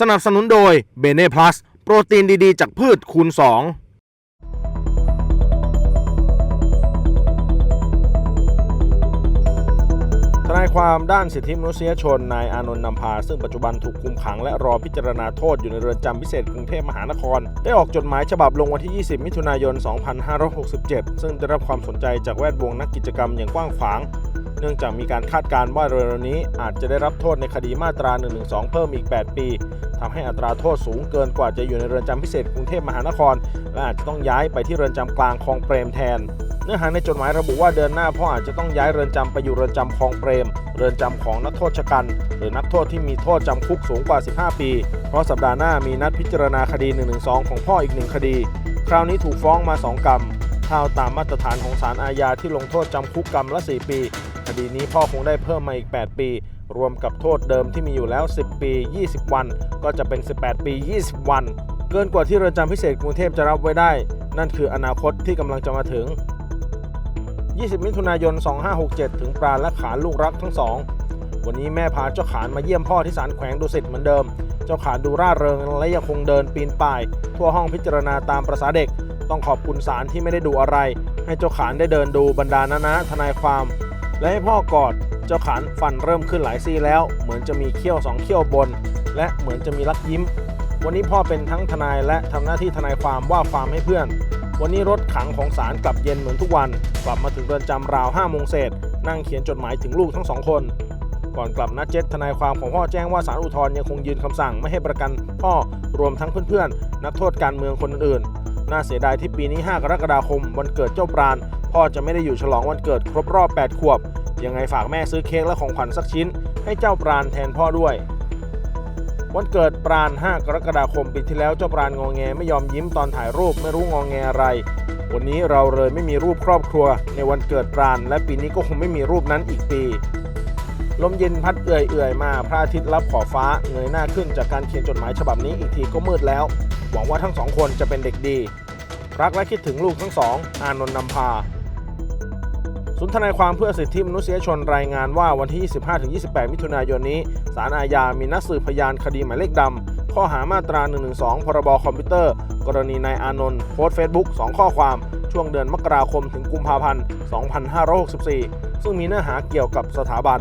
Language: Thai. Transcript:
สนับสนุนโดยเบเน่พลัสโปรตีนดีๆ จากพืชคูณ 2ทนายความด้านสิทธิมนุษยชนนายอานนท์นำพา ซึ่งปัจจุบันถูกคุมขังและรอพิจารณาโทษอยู่ในเรือนจำพิเศษกรุงเทพมหานคร ได้ออกจดหมายฉบับลงวันที่ 20 มิถุนายน 2567 ซึ่งได้รับความสนใจจากแวดวงนักกิจกรรมอย่างกว้างขวาง เนื่องจากมีการคาดการณ์ว่าเร็วๆนี้อาจจะได้รับโทษในคดีมาตรา 112 เพิ่มอีก 8 ปีทำให้อัตราโทษสูงเกินกว่าจะอยู่ในเรือนจำพิเศษกรุงเทพมหานคร และอาจจะต้องย้ายไปที่เรือนจำกลางคลองเปรมแทน เนื้อหาในจดหมายระบุว่าเดือนหน้าพ่ออาจจะต้องย้ายเรือนจำไปอยู่เรือนจำคลองเปรม เรือนจำของนักโทษชะกัน หรือนักโทษที่มีโทษจำคุกสูงกว่า 15 ปี เพราะสัปดาห์หน้ามีนัดพิจารณาคดี 112 ของพ่ออีกหนึ่งคดี คราวนี้ถูกฟ้องมา 2 กรรมเท่าตามมาตรฐานของศาลอาญาที่ลงโทษจำคุกกรรมละ 4 ปี คดีนี้พ่อคงได้เพิ่มมาอีก 8 ปี รวมกับโทษเดิมที่มีอยู่แล้ว 10 ปี 20 วัน ก็จะเป็น 18 ปี 20 วัน เกินกว่าที่เรือนจำพิเศษกรุงเทพจะรับไว้ได้ นั่นคืออนาคตที่กำลังจะมาถึง 20 มิถุนายน 2567 ถึงปราณและขานลูกรักทั้งสอง วันนี้แม่พาเจ้าขานมาเยี่ยมพ่อที่ศาลแขวงดุสิตเหมือนเดิม เจ้าขานดูร่าเริงและยังคงเดินปีนป่าย ทั่วห้องพิจารณาตามประษาเด็ก ต้องขอบคุณศาลที่ไม่ได้ดูอะไร ให้เจ้าขานได้เดินดูบรรดานานะทนายความ และให้พ่อกอดเจ้าขานฟันเริ่มขึ้นหลายซี่แล้ว เหมือนจะมีเขี้ยวสองเขี้ยวบน และเหมือนจะมีลักยิ้ม วันนี้พ่อเป็นทั้งทนายและทำหน้าที่ทนายความว่าความให้เพื่อน วันนี้รถขังของศาลกลับเย็นเหมือนทุกวัน กลับมาถึงเรือนจำราว5โมงเศษนั่งเขียนจดหมายถึงลูกทั้งสองคนก่อนกลับนัดเจ็ตทนายความของพ่อแจ้งว่าศาลอุทธรณ์ยังคงยืนคำสั่งไม่ให้ประกันพ่อรวมทั้งเพื่อนๆ นักโทษการเมืองคนอื่น น่าเสียดายที่ปีนี้ 5 กรกฎาคม วันเกิดเจ้าปราณ พ่อจะไม่ได้อยู่ฉลองวันเกิดครบรอบ 8 ขวบ ยังไงฝากแม่ซื้อเค้กและของขวัญสักชิ้น ให้เจ้าปราณแทนพ่อด้วย วันเกิดปราณ 5 กรกฎาคมปีที่แล้วเจ้าปราณงอแงไม่ยอมยิ้มตอนถ่ายรูปไม่รู้งอแงอะไร วันนี้เราเลยไม่มีรูปครอบครัว ในวันเกิดปราณ และปีนี้ก็คงไม่มีรูปนั้นอีกปีลมเย็นพัดเอื่อยๆมาพระอาทิตย์รับขอบฟ้าเงยหน้าขึ้นจากการเขียนจดหมายฉบับนี้อีกทีก็มืดแล้ว หวังว่าทั้งสองคนจะเป็นเด็กดี รักและคิดถึงลูกทั้งสอง อานนท์นำพา ศูนย์ทนายความเพื่อสิทธิมนุษยชนรายงานว่าวันที่ 25-28 มิถุนายนนี้ศาลอาญามีนัดสืบพยานคดีหมายเลขดำข้อหามาตรา 112 พรบคอมพิวเตอร์ กรณีนายอานนท์โพสต์เฟซบุ๊ก2ข้อความ ช่วงเดือนมกราคมถึงกุมภาพันธ์ 2564 ซึ่งมีเนื้อหาเกี่ยวกับสถาบัน